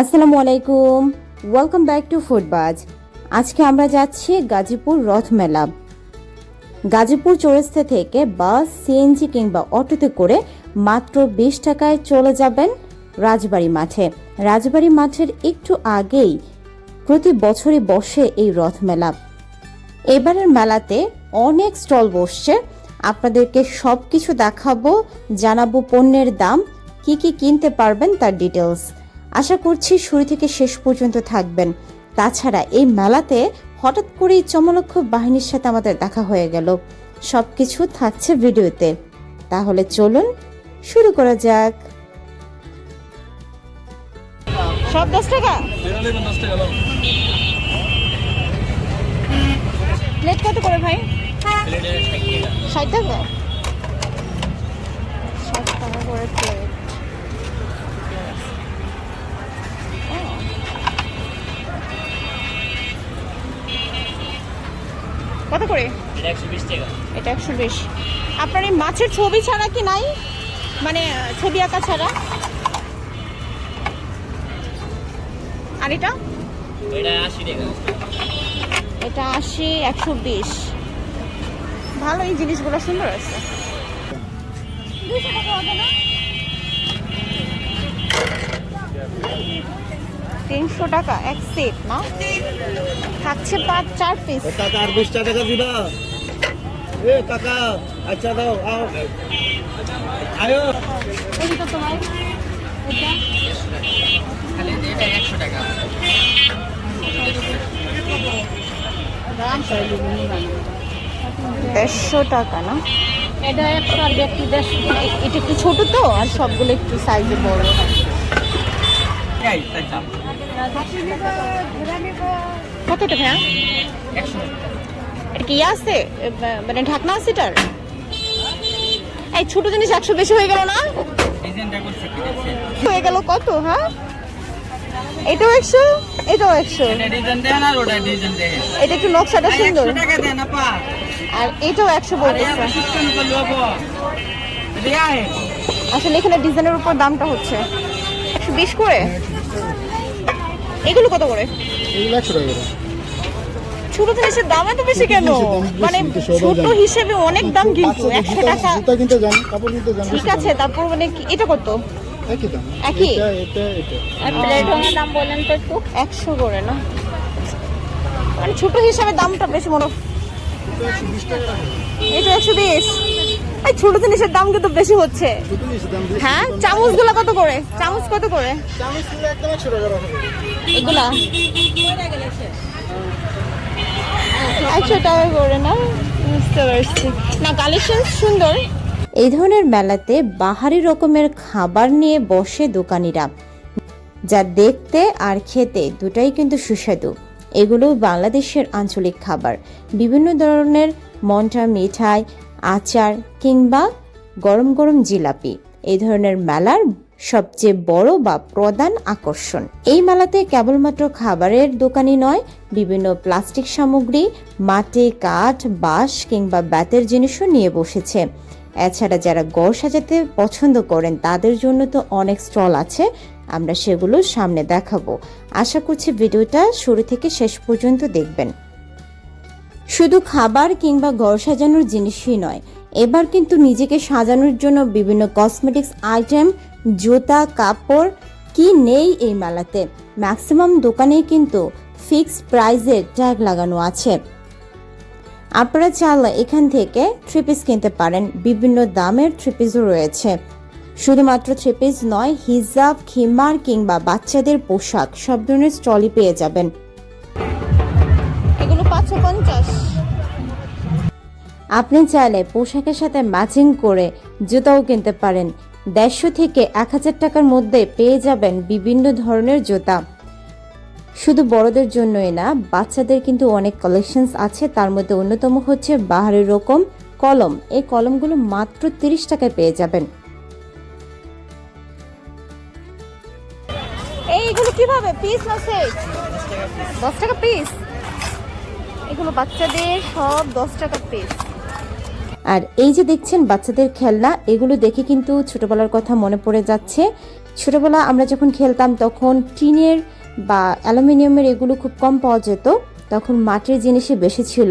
আসসালামু আলাইকুম। Welcome back to ফুডবাজ আজকে আমরা যাচ্ছি গাজীপুর রথ মেলা। গাজীপুর চৌরাস্তা থেকে বাস সিএনজি কিংবা অটোতে করে মাত্র বিশ টাকায় চলে যাবেন রাজবাড়ি মাঠে। রাজবাড়ি মাঠের একটু আগেই প্রতি বছরই বসে এই রথ মেলা। এবারের মেলাতে অনেক স্টল বসছে। আপনাদেরকে সব কিছু দেখাবো, জানাব পণ্যের দাম, কি কি কিনতে পারবেন তার ডিটেলস আশা করছি শুরু থেকে শেষ পর্যন্ত থাকবেন। তাছাড়া এই মেলাতে হঠাৎ করেই চমলক্ষ বাহিনীর সাথে আমাদের দেখা হয়ে গেল। সব কিছু থাকছে ভিডিওতে। তাহলে চলুন শুরু করা যাক। সব দশ টাকা? প্লেট কত করে ভাই? ষাট টাকা। ষাট টাকা? করে প্লেট কত করে? এটা একশো বিশ টাকা। আপনার এই মাছের ছবি ছাড়া কি নাই? মানে ছবি আঁকা ছাড়া? আর এটা? এটা আশি একশো বিশ। ভালো এই জিনিসগুলো সুন্দর আছে। তিনশো টাকা এক সেট না? থাকছে পাঁচ চার পিস কাকা আর বিশটা টাকা দিবা? এ কাকা আচ্ছা দাও আও। আয়ো। খালি এটা একশো টাকা। দেড়শো টাকা না? এটা একশো আর একটু দেড়শো। এটা একটু ছোট তো আর সবগুলো একটু সাইজে বড়। এই দাম কত টাকা এটা কি আছে? মানে ঢাকনা আছে এটার? এই ছোট জিনিস একশো বেশি হয়ে গেল না? হয়ে গেল কত হ্যাঁ? এটাও একশো এটাও একশো। এটা একটু নকশাটা সুন্দর। আর এটাও একশো বলতেছে আসলে এখানে ডিজাইনের উপর দামটা হচ্ছে। একশো বিশ করে? এগুলো কত করে? এগুলো একশো টাকা করে। ছোট জিনিসের দাম এত বেশি কেন? মানে ছোট হিসেবে অনেক দাম কিন্তু একশো টাকা। জুতা কিনতে যান কাপড় কিনতে যান ঠিক আছে তারপর মানে এটা কত? একই দাম। একই? এটা এটা এটা। আর প্লেট ভাঙার দাম। বলেন তো একটু? একশো করে না? মানে ছোট হিসাবে দামটা বেশি মনে এটা একশো বিশ এই ছোট জিনিসের দাম কিন্তু বেশি হচ্ছে। হ্যাঁ চামচগুলো কত করে? চামচ কত করে? একদম একশো টাকা। সুন্দর। এই ধরনের মেলাতে বাহারি রকমের খাবার নিয়ে বসে দোকানিরা। যা দেখতে আর খেতে দুটাই কিন্তু সুস্বাদু। এগুলো বাংলাদেশের আঞ্চলিক খাবার। বিভিন্ন ধরনের মন্টা মিঠাই, আচার কিংবা গরম গরম জিলাপি। এই ধরনের মেলার সবচেয়ে বড় বা প্রধান আকর্ষণ। এই মেলাতে কেবলমাত্র খাবারের দোকানই নয়, বিভিন্ন প্লাস্টিক সামগ্রী, মাটি, কাঠ, বাঁশ কিংবা ব্যাতের জিনিসও নিয়ে বসেছে। এছাড়া যারা গড় সাজাতে পছন্দ করেন, তাদের জন্য তো অনেক স্টল আছে, আমরা সেগুলো সামনে দেখাবো। আশা করছি ভিডিওটা শুরু থেকে শেষ পর্যন্ত দেখবেন। শুধু খাবার কিংবা ঘর সাজানোর জিনিসই নয় এবার কিন্তু নিজেকে সাজানোর জন্য বিভিন্ন কসমেটিক্স আইটেম জুতা, কাপড় কি নেই এই মেলাতে? ম্যাক্সিমাম দোকানেই কিন্তু ফিক্সড প্রাইজের ট্যাগ লাগানো আছে। আপনারা চাইলে এখান থেকে থ্রি পিস কিনতে পারেন। বিভিন্ন দামের থ্রি পিসও রয়েছে। শুধুমাত্র থ্রি পিস নয় হিজাব খিমার কিংবা বাচ্চাদের পোশাক সব ধরনের স্টলই পেয়ে যাবেন। এগুলো পাঁচশো পঞ্চাশ। আপনি চাইলে পোশাকের সাথে ম্যাচিং করে জুতাও কিনতে পারেন। দেড়শো থেকে এক হাজার টাকার মধ্যে পেয়ে যাবেন বিভিন্ন ধরনের জুতা। শুধু বড়দের জন্যই না, বাচ্চাদের কিন্তু অনেক কালেকশনস আছে। তার মধ্যে অন্যতম হচ্ছে বাহারের রকম কলম। এই কলমগুলো মাত্র তিরিশ টাকায় পেয়ে যাবেন। এইগুলো কীভাবে? পিস দশ টাকা পিস এগুলো বাচ্চাদের সব দশ টাকা পিস আর এই যে দেখছেন বাচ্চাদের খেলনা, এগুলো দেখে কিন্তু ছোটবেলার কথা মনে পড়ে যাচ্ছে। ছোটবেলা আমরা যখন খেলতাম তখন টিনের বা অ্যালুমিনিয়ামের এগুলো খুব কম পাওয়া যেত, তখন মাটির জিনিসই বেশি ছিল।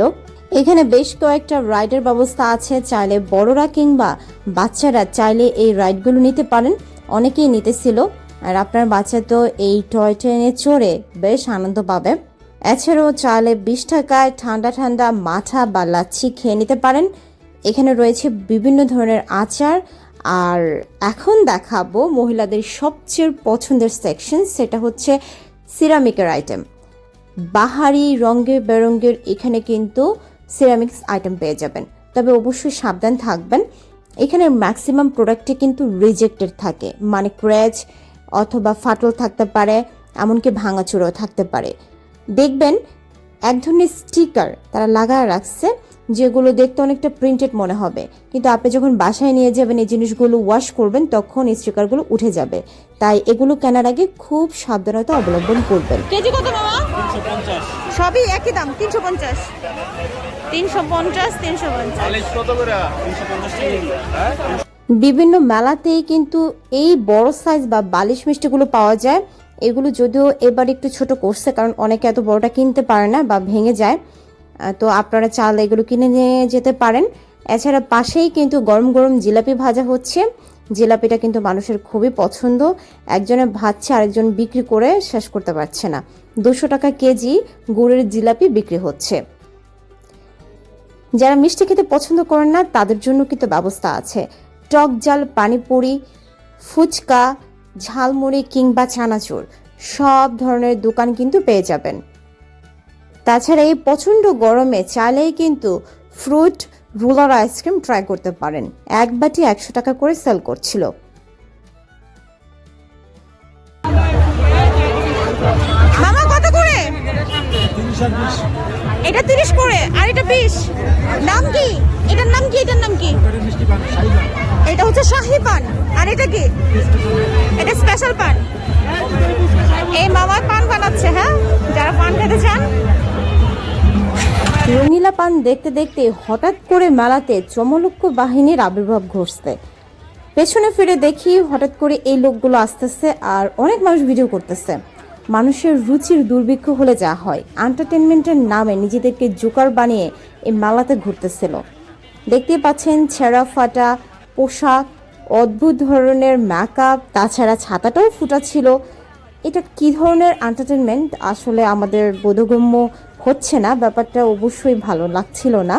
এখানে বেশ কয়েকটা রাইডের ব্যবস্থা আছে, চাইলে বড়রা কিংবা বাচ্চারা চাইলে এই রাইডগুলো নিতে পারেন। অনেকেই নিতেছিল, আর আপনার বাচ্চা তো এই টয় ট্রেনে চড়ে বেশ আনন্দ পাবে। এছাড়াও চাইলে বিশ টাকায় ঠান্ডা ঠান্ডা মাথা বা লাচ্ছি খেয়ে নিতে পারেন। এখানে রয়েছে বিভিন্ন ধরনের আচার। আর এখন দেখাবো মহিলাদের সবচেয়ে পছন্দের সেকশন সেটা হচ্ছে সিরামিকের আইটেম বাহারি রঙের বেরঙ্গের এখানে কিন্তু সিরামিক্স আইটেম পেয়ে যাবেন। তবে অবশ্যই সাবধান থাকবেন। এখানে ম্যাক্সিমাম প্রোডাক্টে কিন্তু রিজেক্টেড থাকে। মানে ক্র্যাচ অথবা ফাটল থাকতে পারে, এমনকি ভাঙাচুরো থাকতে পারে। দেখবেন, এক ধরনের স্টিকার তারা লাগায় রাখছে। যেগুলো দেখতে অনেকটা প্রিন্টেড মনে হবে। কিন্তু আপনি যখন বাসায় নিয়ে যাবেন এই জিনিসগুলো ওয়াশ করবেন তখন এই স্টিকারগুলো উঠে যাবে। তাই এগুলো কেনার আগে খুব সাবধানতা অবলম্বন করবেন। কেজি কত মামা সবই একই দাম তিনশো পঞ্চাশ। তিনশো পঞ্চাশ তিনশো পঞ্চাশ। বিভিন্ন মেলাতেই কিন্তু এই বড় সাইজ বা বালিশ মিষ্টিগুলো পাওয়া যায়। এগুলো যদিও এবার একটু ছোট করছে কারণ অনেকে এত বড়টা কিনতে পারে না বা ভেঙে যায়। তো আপনারা চাল এগুলো কিনে নিয়ে যেতে পারেন। এছাড়া পাশেই কিন্তু গরম গরম জিলাপি ভাজা হচ্ছে। জিলাপিটা কিন্তু মানুষের খুবই পছন্দ। একজনে ভাজছে, আরেকজন বিক্রি করে শেষ করতে পারছে না। দুশো টাকা কেজি গুড়ের জিলাপি বিক্রি হচ্ছে। যারা মিষ্টি খেতে পছন্দ করেন না, তাদের জন্য কিন্তু ব্যবস্থা আছে। টক জাল, পানিপুরি, ফুচকা, ঝালমুড়ি কিংবা চানাচুর, সব ধরনের দোকান কিন্তু পেয়ে যাবেন। তাছাড়া এই প্রচণ্ড গরমে চাইলেই কিন্তু ফ্রুট, রুলার আইসক্রিম ট্রাই করতে পারেন। এক বাটি একশো টাকা করে সেল করছিল। মামা, কত করে? এটা তিরিশ করে, আর এটা বিশ। নাম কি? এটার নাম কি? এটার নাম কি? এটা হচ্ছে শাহি পান। আর এটা কি? এটা স্পেশাল পান। এই মামা পান বানাচ্ছে হ্যাঁ? যারা পান খেতে চান রঙিলা পান দেখতে দেখতে হঠাৎ করে মেলাতে চমলক্ষ বাহিনীর আবির্ভাব ঘটছে। পেছনে ফিরে দেখি হঠাৎ করে এই লোকগুলো আসতেছে আর অনেক মানুষ ভিডিও করতেছে। মানুষের রুচির দুর্ভিক্ষ হলে যা হয়। এন্টারটেনমেন্টের নামে নিজেদেরকে জোকার বানিয়ে এই মেলাতে ঘুরতেছিল। দেখতেই পাচ্ছেন ছেঁড়া ফাটা, পোশাক, অদ্ভুত ধরনের মেকআপ তাছাড়া ছাতাটাও ফুটা ছিল। এটা কি ধরনের এন্টারটেনমেন্ট আসলে আমাদের বোধগম্য হচ্ছে না, ব্যাপারটা অবশ্যই ভালো লাগছিল না।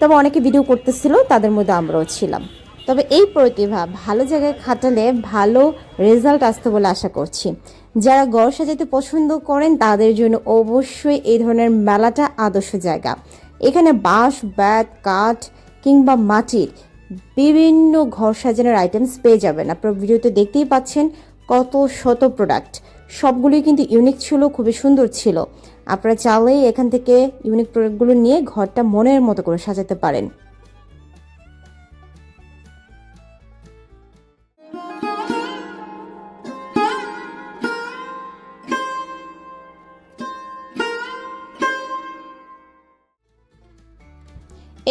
তবে অনেকে ভিডিও করতেছিল, তাদের মধ্যে আমরাও ছিলাম। তবে এই প্রতিভা ভালো জায়গায় খাটালে ভালো রেজাল্ট আসতে বলে আশা করছি। যারা গড় সাজাতে পছন্দ করেন, তাদের জন্য অবশ্যই এই ধরনের মেলাটা আদর্শ জায়গা। এখানে বাঁশ, ব্যাট, কাঠ কিংবা মাটির বিভিন্ন ঘর সাজানোর আইটেমস পেয়ে যাবেন। আপনার ভিডিওতে দেখতেই পাচ্ছেন কত শত প্রোডাক্ট সবগুলোই কিন্তু ইউনিক ছিল, খুবই সুন্দর ছিল। আপনারা চাইলেই এখান থেকে ইউনিক প্রোডাক্টগুলো নিয়ে ঘরটা মনের মতো করে সাজাতে পারেন।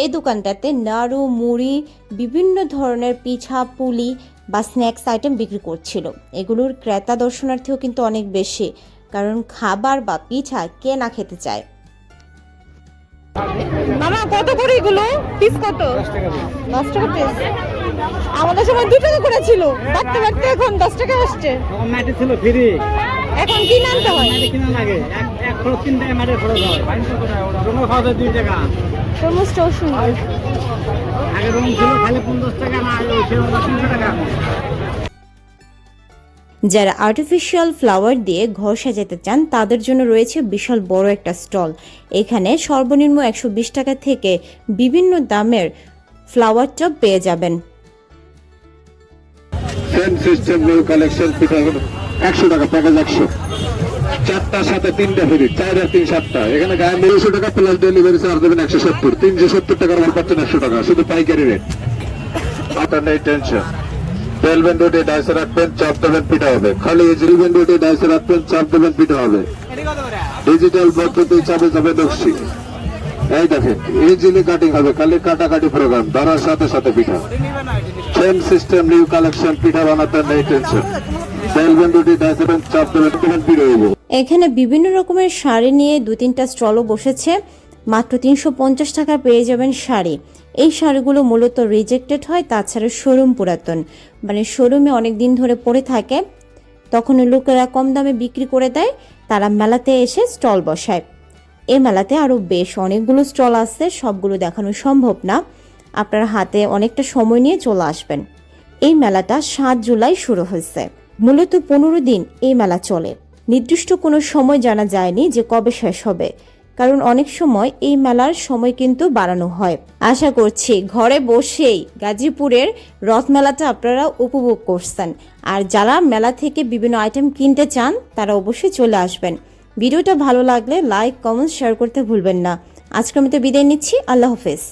এই দোকানটাতে নাড়ু, মুড়ি, বিভিন্ন ধরনের পিঠা, পুলি বা স্ন্যাক্স আইটেম বিক্রি করছিল। এগুলোর ক্রেতা দর্শনার্থীও কিন্তু অনেক বেশি কারণ খাবার বা পিঠা কে না খেতে চায়? মামা কত করে এগুলো? পিস কত? দশ টাকা পিস আমাদের সময় দু টাকা করে ছিল। বাড়তে বাড়তে এখন দশ টাকা আসছে। ছিল ফ্রি এখন আনতে হয়? সুন্দর আগে রঙ ছিল খালি পঞ্চাশ টাকা না ছিল তিনশো টাকা। যারা আর্টিফিশিয়াল ফ্লাওয়ার দিয়ে ঘর সাজাতে চান তাদের জন্য রয়েছে বিশাল বড় একটা স্টল। এখানে সর্বনিম্ন একশো বিশ টাকা থেকে বিভিন্ন দামের ফ্লাওয়ার টব পেয়ে যাবেন। একশো টাকা প্যাকেজ একশো। চারটার সাথে তিনটা ফ্রি চার তিন, সাতটা। এখানে গায়ে দেড়শো টাকা প্লাস ডেলিভারি চার্জ দেবেন একশো সত্তর। তিনশো সত্তর টাকার মাল পাচ্ছেন একশো টাকা, শুধু পাইকারি রেট নেই টেনশন ডাইসে রাখবেন, চাপ দেবেন, পিঠা হবে। খালি ডাইসে রাখবেন, চাপ দেবেন, পিঠা হবে। ডিজিটাল পদ্ধতি চাপে চাপে এই দেখেন ইজিলি কাটিং হবে, খালি কাটাকাটি প্রোগ্রাম ধরার সাথে সাথে পিঠা। চেন সিস্টেম নিউ কালেকশন পিঠা বানাতে নেই টেনশন এখানে বিভিন্ন রকমের শাড়ি নিয়ে দু তিনটা স্টলও বসেছে। মাত্র তিনশো পঞ্চাশ টাকা পেয়ে যাবেন শাড়ি। এই শাড়িগুলো মূলত রিজেক্টেড হয়, তাছাড়া শোরুম পুরাতন। মানে শোরুমে অনেক দিন ধরে পড়ে থাকে। তখন লোকেরা কম দামে বিক্রি করে দেয়, তারা মেলাতে এসে স্টল বসায়। এই মেলাতে আরও বেশ অনেকগুলো স্টল আছে, সবগুলো দেখানো সম্ভব না। আপনার হাতে অনেকটা সময় নিয়ে চলে আসবেন। এই মেলাটা সাত জুলাই শুরু হয়েছে। মূলত পনেরো দিন এই মেলা চলে। নির্দিষ্ট কোনো সময় জানা যায়নি যে কবে শেষ হবে, কারণ অনেক সময় এই মেলার সময় কিন্তু বাড়ানো হয়। আশা করছি ঘরে বসেই গাজীপুরের রথ মেলাটা আপনারা উপভোগ করছেন। আর যারা মেলা থেকে বিভিন্ন আইটেম কিনতে চান, তারা অবশ্যই চলে আসবেন। ভিডিওটা ভালো লাগলে লাইক, কমেন্ট, শেয়ার করতে ভুলবেন না। আজকের মতো বিদায় নিচ্ছি। আল্লাহ হাফেজ।